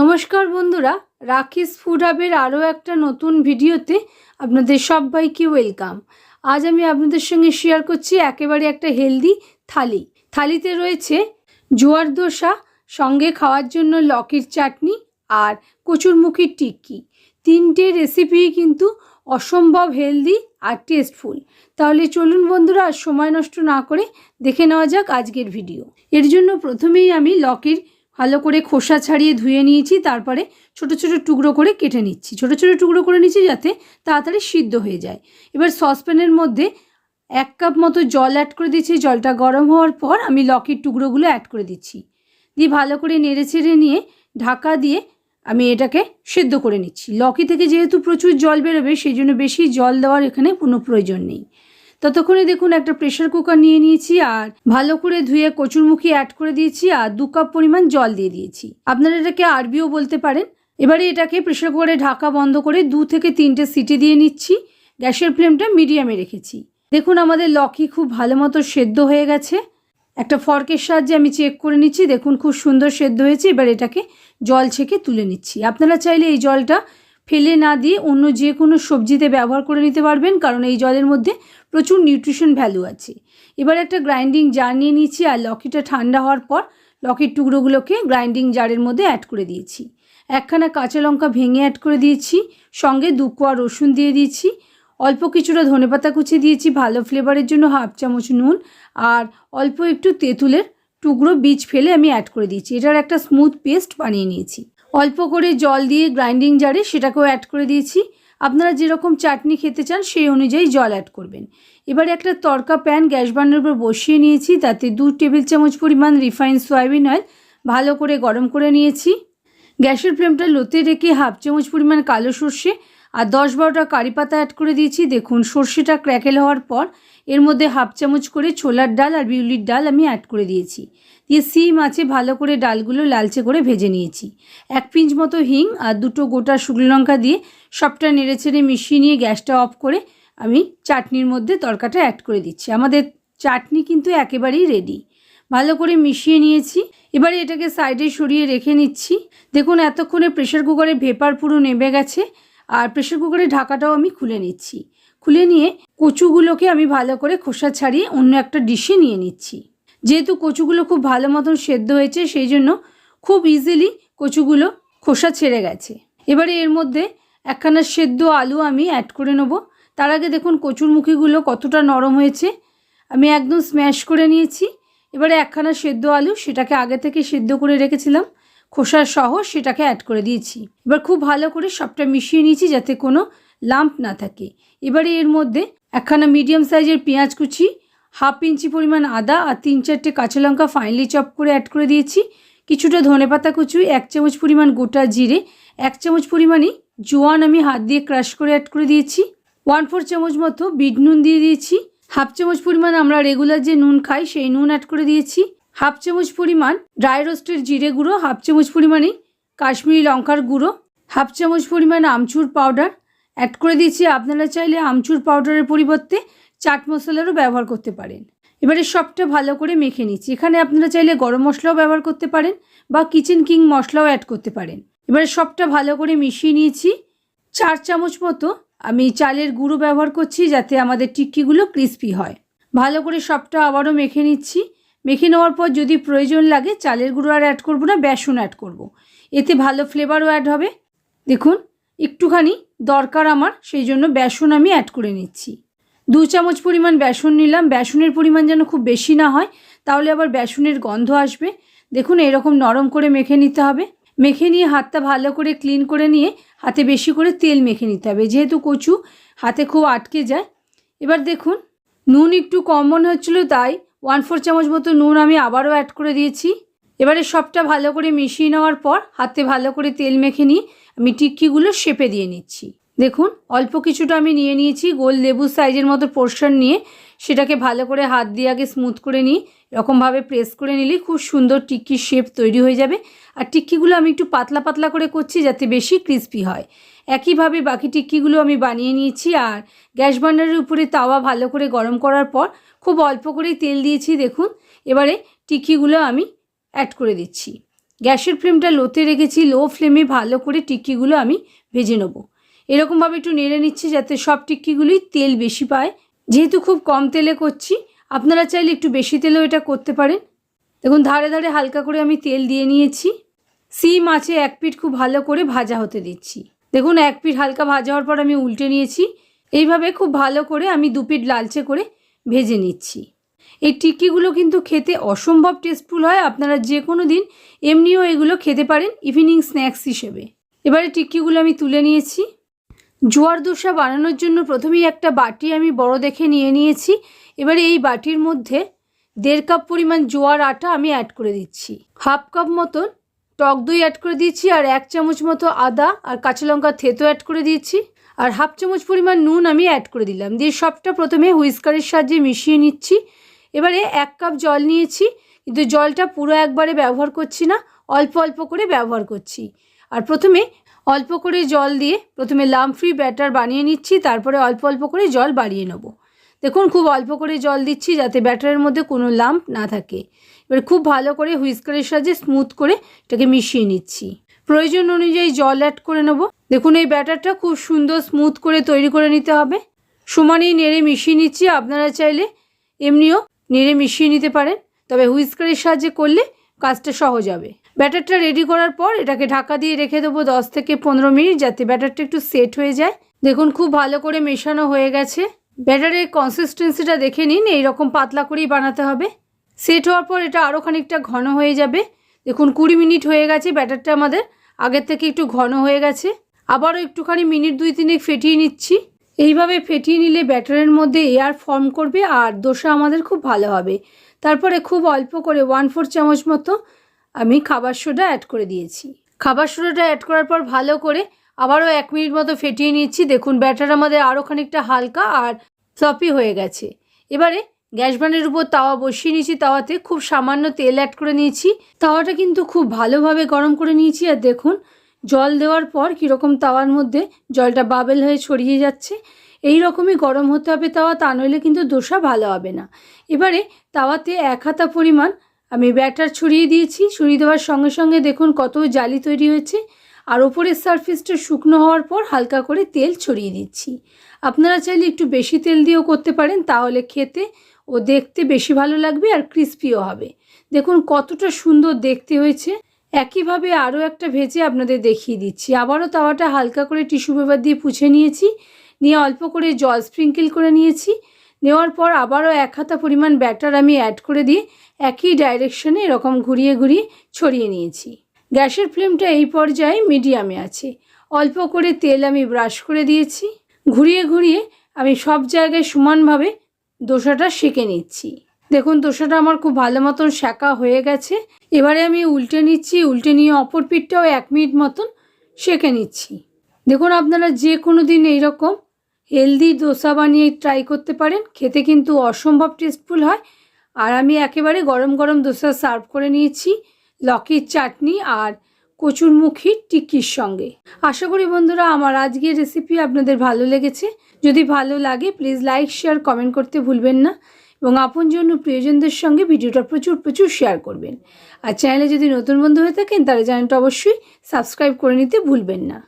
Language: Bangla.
নমস্কার বন্ধুরা রাখিস ফুড হাবের আরও একটা নতুন ভিডিওতে আপনাদের সবাইকে ওয়েলকাম। আজ আমি আপনাদের সঙ্গে শেয়ার করছি একেবারে একটা হেলদি থালি। থালিতে রয়েছে জোয়ার দোসা, সঙ্গে খাওয়ার জন্য লকির চাটনি আর কচুরমুখির টিক্কি। তিনটে রেসিপি কিন্তু অসম্ভব হেলদি আর টেস্টফুল তাহলে চলুন বন্ধুরা, আর সময় নষ্ট না করে দেখে নেওয়া যাক আজকের ভিডিও এর জন্য প্রথমেই আমি লকির ভালো করে খোসা ছাড়িয়ে ধুয়ে নিয়েছি, তারপরে ছোট ছোট টুকরো করে কেটে নিচ্ছি। ছোট ছোট টুকরো করে নিচ্ছি যাতে তাড়াতাড়ি সিদ্ধ হয়ে যায়। এবার সসপ্যানের মধ্যে এক কাপ মতো জল অ্যাড করে দিচ্ছি জলটা গরম হওয়ার পর আমি লকির টুকরোগুলো অ্যাড করে দিচ্ছি। দিয়ে ভালো করে নেড়ে ছেড়ে নিয়ে ঢাকা দিয়ে আমি এটাকে সেদ্ধ করে নিচ্ছি। লকি থেকে যেহেতু প্রচুর জল বেরোবে, সেই জন্য বেশি জল দেওয়ার এখানে কোনো প্রয়োজন নেই। ততক্ষণে দেখুন একটা প্রেশার কুকার নিয়ে নিয়েছি আর ভালো করে ধুয়ে কচুরমুখী অ্যাড করে দিয়েছি আর দু কাপ পরিমাণ জল দিয়ে দিয়েছি। আপনারা এটাকে আরবিও বলতে পারেন। এবারে এটাকে প্রেশার কুকারে ঢাকা বন্ধ করে দু থেকে তিনটে সিটি দিয়ে নিচ্ছি। গ্যাসের ফ্লেমটা মিডিয়ামে রেখেছি। দেখুন আমাদের লকি খুব ভালো মতো সেদ্ধ হয়ে গেছে। একটা ফর্কের সাহায্যে আমি চেক করে নিচ্ছি। দেখুন খুব সুন্দর সেদ্ধ হয়েছে। এবার এটাকে জল ছেঁকে তুলে নিচ্ছি। আপনারা চাইলে এই জলটা ফেলে না দিয়ে অন্য যে কোনো সবজিতে ব্যবহার করে নিতে পারবেন, কারণ এই জলের মধ্যে প্রচুর নিউট্রিশন ভ্যালু আছে। এবার একটা গ্রাইন্ডিং জার নিয়ে নিয়েছি আর লকিটা ঠান্ডা হওয়ার পর লকির টুকরোগুলোকে গ্রাইন্ডিং জারের মধ্যে অ্যাড করে দিয়েছি। একখানা কাঁচা লঙ্কা ভেঙে অ্যাড করে দিয়েছি, সঙ্গে দু কোয়া রসুন দিয়ে দিয়েছি, অল্প কিছুটা ধনেপাতা কুচি দিয়েছি, ভালো ফ্লেভারের জন্য হাফ চামচ নুন, আর অল্প একটু তেঁতুলের টুকরো বীজ ফেলে আমি অ্যাড করে দিয়েছি। এটার একটা স্মুথ পেস্ট বানিয়ে নিয়েছি। অল্প করে জল দিয়ে গ্রাইন্ডিং জারে সেটাকেও অ্যাড করে দিয়েছি। আপনারা যেরকম চাটনি খেতে চান সেই অনুযায়ী জল অ্যাড করবেন। এবারে একটা তরকা প্যান গ্যাস বার্নার উপর বসিয়ে নিয়েছি, তাতে দু টেবিল চামচ পরিমাণ রিফাইন সয়াবিন অয়েল ভালো করে গরম করে নিয়েছি। গ্যাসের ফ্লেমটা লোতে রেখে হাফ চামচ পরিমাণ কালো সর্ষে আর দশ বারোটা কারি পাতা অ্যাড করে দিয়েছি। দেখুন, সর্ষেটা ক্র্যাকেল হওয়ার পর এর মধ্যে হাফ চামচ করে ছোলার ডাল আর বিউলির ডাল আমি অ্যাড করে দিয়েছি। দিয়ে সিম আছে, ভালো করে ডালগুলো লালচে করে ভেজে নিয়েছি। এক পিঞ্চ মতো হিং আর দুটো গোটা শুকনো লঙ্কা দিয়ে সবটা নেড়ে ছেড়ে মিশিয়ে নিয়ে গ্যাসটা অফ করে আমি চাটনির মধ্যে তরকাটা অ্যাড করে দিচ্ছি। আমাদের চাটনি কিন্তু একেবারেই রেডি ভালো করে মিশিয়ে নিয়েছি। এবারে এটাকে সাইডে সরিয়ে রেখে নিচ্ছি। দেখুন, এতক্ষণে প্রেশার কুকারে ভেপার পুরো নেমে গেছে আর প্রেশার কুকারের ঢাকাটাও আমি খুলে নিচ্ছি। খুলে নিয়ে কচুগুলোকে আমি ভালো করে খোসা ছাড়িয়ে অন্য একটা ডিশে নিয়ে নিচ্ছি। যেহেতু কচুগুলো খুব ভালো মতন সেদ্ধ হয়েছে, সেই জন্য খুব ইজিলি কচুগুলো খোসা ছেড়ে গেছে। এবারে এর মধ্যে একখানা সেদ্ধ আলু আমি অ্যাড করে নেব। তার আগে দেখুন কচুর মুখিগুলো কতটা নরম হয়েছে। আমি একদম স্ম্যাশ করে নিয়েছি। এবারে একখানা সেদ্ধ আলু সেটাকে আগে থেকে সেদ্ধ করে রেখেছিলাম। খোসার সহ সেটাকে অ্যাড করে দিয়েছি। এবার খুব ভালো করে সবটা মিশিয়ে নিয়েছি যাতে কোনো লাম্প না থাকে। এবারে এর মধ্যে একখানা মিডিয়াম সাইজের পেঁয়াজ কুচি হাফ ইঞ্চি পরিমাণ আদা আর তিন চারটে কাঁচা লঙ্কা ফাইনলি চপ করে অ্যাড করে দিয়েছি। কিছুটা ধনেপাতা কুচি এক চামচ পরিমাণ গোটা জিরে, এক চামচ পরিমাণই জোয়ান আমি হাত দিয়ে ক্রাশ করে অ্যাড করে দিয়েছি। ওয়ান ফোর চামচ মতো বিট নুন দিয়ে দিয়েছি। হাফ চামচ পরিমাণ আমরা রেগুলার যে নুন খাই, সেই নুন অ্যাড করে দিয়েছি। হাফ চামচ পরিমাণ ড্রাই রোস্টের জিরে গুঁড়ো হাফ চামচ পরিমাণে কাশ্মীরি লঙ্কার গুঁড়ো হাফ চামচ পরিমাণ আমচুর পাউডার অ্যাড করে দিয়েছি। আপনারা চাইলে আমচুর পাউডারের পরিবর্তে চাট মশলারও ব্যবহার করতে পারেন। এবারে সবটা ভালো করে মেখে নিচ্ছি। এখানে আপনারা চাইলে গরম মশলাও ব্যবহার করতে পারেন বা কিচেন কিং মশলাও অ্যাড করতে পারেন। এবারে সবটা ভালো করে মিশিয়ে নিয়েছি। চার চামচ মতো আমি চালের গুঁড়ো ব্যবহার করছি যাতে আমাদের টিক্কিগুলো ক্রিস্পি হয়। ভালো করে সবটা আবারও মেখে নিচ্ছি। মেখে নেওয়ার পর যদি প্রয়োজন লাগে চালের গুঁড়ো আর অ্যাড করব না, বেসন অ্যাড করব। এতে ভালো ফ্লেভারও অ্যাড হবে। দেখুন, একটুখানি দরকার আমার, সেই জন্য বেসন আমি অ্যাড করে নিচ্ছি। দু চামচ পরিমাণ বেসন নিলাম। বেসনের পরিমাণ যেন খুব বেশি না হয়, তাহলে আবার বেসনের গন্ধ আসবে। দেখুন, এরকম নরম করে মেখে নিতে হবে। মেখে নিয়ে হাতটা ভালো করে ক্লিন করে নিয়ে হাতে বেশি করে তেল মেখে নিতে হবে। যেহেতু কচু, হাতে খুব আটকে যায়। এবার দেখুন, নুন একটু কম মনে হচ্ছিল, তাই ওয়ান ফোর চামচ মতো নুন আমি আবারও অ্যাড করে দিয়েছি। এবারে সবটা ভালো করে মিশিয়ে নেওয়ার পর হাতে ভালো করে তেল মেখে নিয়ে আমি টিক্কিগুলো শেপে দিয়ে নিচ্ছি। দেখুন, অল্প কিছুটা আমি নিয়ে নিয়েছি, গোল লেবু সাইজের মতো পোর্শন নিয়ে সেটাকে ভালো করে হাত দিয়ে আগে স্মুথ করে নিই, এরকমভাবে প্রেস করে নিলে খুব সুন্দর টিক্কির শেপ তৈরি হয়ে যাবে। আর টিক্কিগুলো আমি একটু পাতলা পাতলা করে করছি যাতে বেশি ক্রিস্পি হয়। একইভাবে বাকি টিক্কিগুলো আমি বানিয়ে নিয়েছি আর গ্যাস বার্নারের উপরে তাওয়া ভালো করে গরম করার পর খুব অল্প করেই তেল দিয়েছি, দেখুন। এবারে টিক্কিগুলো আমি অ্যাড করে দিচ্ছি। গ্যাসের ফ্লেমটা লোতে রেখেছি লো ফ্লেমে ভালো করে টিক্কিগুলো আমি ভেজে নেব। এরকমভাবে একটু নেড়ে নিচ্ছি যাতে সব টিক্কিগুলোই তেল বেশি পায়। যেহেতু খুব কম তেলে করছি, আপনারা চাইলে একটু বেশি তেলেও এটা করতে পারেন। দেখুন, ধারে ধারে হালকা করে আমি তেল দিয়ে নিয়েছি। সিম আছে, এক পিঠ খুব ভালো করে ভাজা হতে দিচ্ছি। দেখুন, এক পিঠ হালকা ভাজা হওয়ার পর আমি উল্টে নিয়েছি। এইভাবে খুব ভালো করে আমি দু পিঠ লালচে করে ভেজে নিচ্ছি। এই টিক্কিগুলো কিন্তু খেতে অসম্ভব টেস্টফুল হয়। আপনারা যে কোনো দিন এমনিও এগুলো খেতে পারেন ইভিনিং স্ন্যাক্স হিসেবে। এবারে টিক্কিগুলো আমি তুলে নিয়েছি। জোয়ার দোসা বানানোর জন্য প্রথমেই একটা বাটি আমি বড় দেখে নিয়ে নিয়েছি। এবারে এই বাটির মধ্যে দেড় কাপ পরিমাণ জোয়ার আটা আমি অ্যাড করে দিচ্ছি। হাফ কাপ মতন টক দই অ্যাড করে দিয়েছি আর এক চামচ মতো আদা আর কাঁচা লঙ্কা থেতো অ্যাড করে দিয়েছি। আর হাফ চামচ পরিমাণ নুন আমি অ্যাড করে দিলাম। দিয়ে সবটা প্রথমে হুইস্কারের সাহায্যে মিশিয়ে নিচ্ছি। এবারে এক কাপ জল নিয়েছি, কিন্তু জলটা পুরো একবারে ব্যবহার করছি না, অল্প অল্প করে ব্যবহার করছি। আর প্রথমে অল্প করে জল দিয়ে প্রথমে লাম ফ্রি ব্যাটার বানিয়ে নিচ্ছি, তারপরে অল্প অল্প করে জল বাড়িয়ে নেব। দেখুন, খুব অল্প করে জল দিচ্ছি যাতে ব্যাটারের মধ্যে কোনো লাম্প না থাকে। এবার খুব ভালো করে হুইস্কারের সাহায্যে স্মুথ করে এটাকে মিশিয়ে নিচ্ছি। প্রয়োজন অনুযায়ী জল অ্যাড করে নেব। দেখুন, এই ব্যাটারটা খুব সুন্দর স্মুথ করে তৈরি করে নিতে হবে। সমানেই নেড়ে মিশিয়ে নিচ্ছি, আপনারা চাইলে এমনিও নেড়ে মিশিয়ে নিতে পারেন। তবে হুইস্কারের সাহায্যে করলে কাজটা সহজ হবে। ব্যাটারটা রেডি করার পর এটাকে ঢাকা দিয়ে রেখে দেবো দশ থেকে পনেরো মিনিট যাতে ব্যাটারটা একটু সেট হয়ে যায়। দেখুন, খুব ভালো করে মেশানো হয়ে গেছে। ব্যাটারের কনসিস্টেন্সিটা দেখে নিন, এইরকম পাতলা করেই বানাতে হবে। সেট হওয়ার পর এটা আরও খানিকটা ঘন হয়ে যাবে। দেখুন, কুড়ি মিনিট হয়ে গেছে ব্যাটারটা আমাদের। আগের থেকে একটু ঘন হয়ে গেছে। আবারও একটুখানি মিনিট দুই তিনেক ফেটিয়ে নিচ্ছি। এইভাবে ফেটিয়ে নিলে ব্যাটারের মধ্যে এয়ার ফর্ম করবে আর দোসা আমাদের খুব ভালো হবে। তারপরে খুব অল্প করে ওয়ান ফোর চামচ মতো আমি খাবার সোডা অ্যাড করে দিয়েছি। খাবার সোডাটা অ্যাড করার পর ভালো করে আবারও এক মিনিট মতো ফেটিয়ে নিচ্ছি। দেখুন, ব্যাটার আমাদের আরও খানিকটা হালকা আর ফ্লপি হয়ে গেছে। এবারে গ্যাস বানের উপর তাওয়া বসিয়ে নিয়েছি। তাওয়াতে খুব সামান্য তেল অ্যাড করে নিয়েছি। তাওয়াটা কিন্তু খুব ভালোভাবে গরম করে নিয়েছি। আর দেখুন, জল দেওয়ার পর কীরকম তাওয়ার মধ্যে জলটা বাবেল হয়ে ছড়িয়ে যাচ্ছে। এই রকমই গরম হতে হবে তাওয়া, তা নইলে কিন্তু দোসা ভালো হবে না। এবারে তাওয়াতে এক হাতা পরিমাণ আমি ব্যাটার ছড়িয়ে দিয়েছি, ছড়িয়ে দেওয়ার সঙ্গে সঙ্গে দেখুন কত জালি তৈরি হয়েছে। আর ওপরের সারফেসটা শুকনো হওয়ার পর হালকা করে তেল ছড়িয়ে দিচ্ছি। আপনারা চাইলে একটু বেশি তেল দিয়েও করতে পারেন, তাহলে খেতে ও দেখতে বেশি ভালো লাগবে আর ক্রিস্পিও হবে। দেখুন কতটা সুন্দর দেখতে হয়েছে। একইভাবে আরও একটা ভেজে আপনাদের দেখিয়ে দিচ্ছি। আবারও তাওয়াটা হালকা করে টিস্যু পেপার দিয়ে পুছে নিয়েছি। নিয়ে অল্প করে জল স্প্রিঙ্কেল করে নিয়েছি। নেওয়ার পর আবারও এক হাতা পরিমাণ ব্যাটার আমি অ্যাড করে দিয়ে একই ডাইরেকশনে এরকম ঘুরিয়ে ঘুরিয়ে ছড়িয়ে নিয়েছি। গ্যাসের ফ্লেমটা এই পর্যায়ে মিডিয়ামে আছে। অল্প করে তেল আমি ব্রাশ করে দিয়েছি। ঘুরিয়ে ঘুরিয়ে আমি সব জায়গায় সমানভাবে দোসাটা সেঁকে নিচ্ছি। দেখুন, দোসাটা আমার খুব ভালো মতন শাঁকা হয়ে গেছে। এবারে আমি উল্টে নিচ্ছি, উল্টে নিয়ে অপর পিঠটাও এক মিনিট মতন সেঁকে নিচ্ছি। দেখুন, আপনারা যে কোনো দিন এইরকম হেলদি দোসা বানিয়ে ট্রাই করতে পারেন। খেতে কিন্তু অসম্ভব টেস্টফুল হয়। আর আমি একেবারে গরম গরম দোসা সার্ভ করে নিয়েছি, লকির চাটনি আর কচুরমুখির টিক্কির সঙ্গে। আশা করি বন্ধুরা আমার আজকের রেসিপি আপনাদের ভালো লেগেছে। যদি ভালো লাগে প্লিজ লাইক শেয়ার কমেন্ট করতে ভুলবেন না। এবং আপনজন ও প্রিয়জনদের সঙ্গে ভিডিওটা প্রচুর প্রচুর শেয়ার করবেন। আর চ্যানেলে যদি নতুন বন্ধু হয়ে থাকেন তাহলে চ্যানেলটা অবশ্যই সাবস্ক্রাইব করে নিতে ভুলবেন না।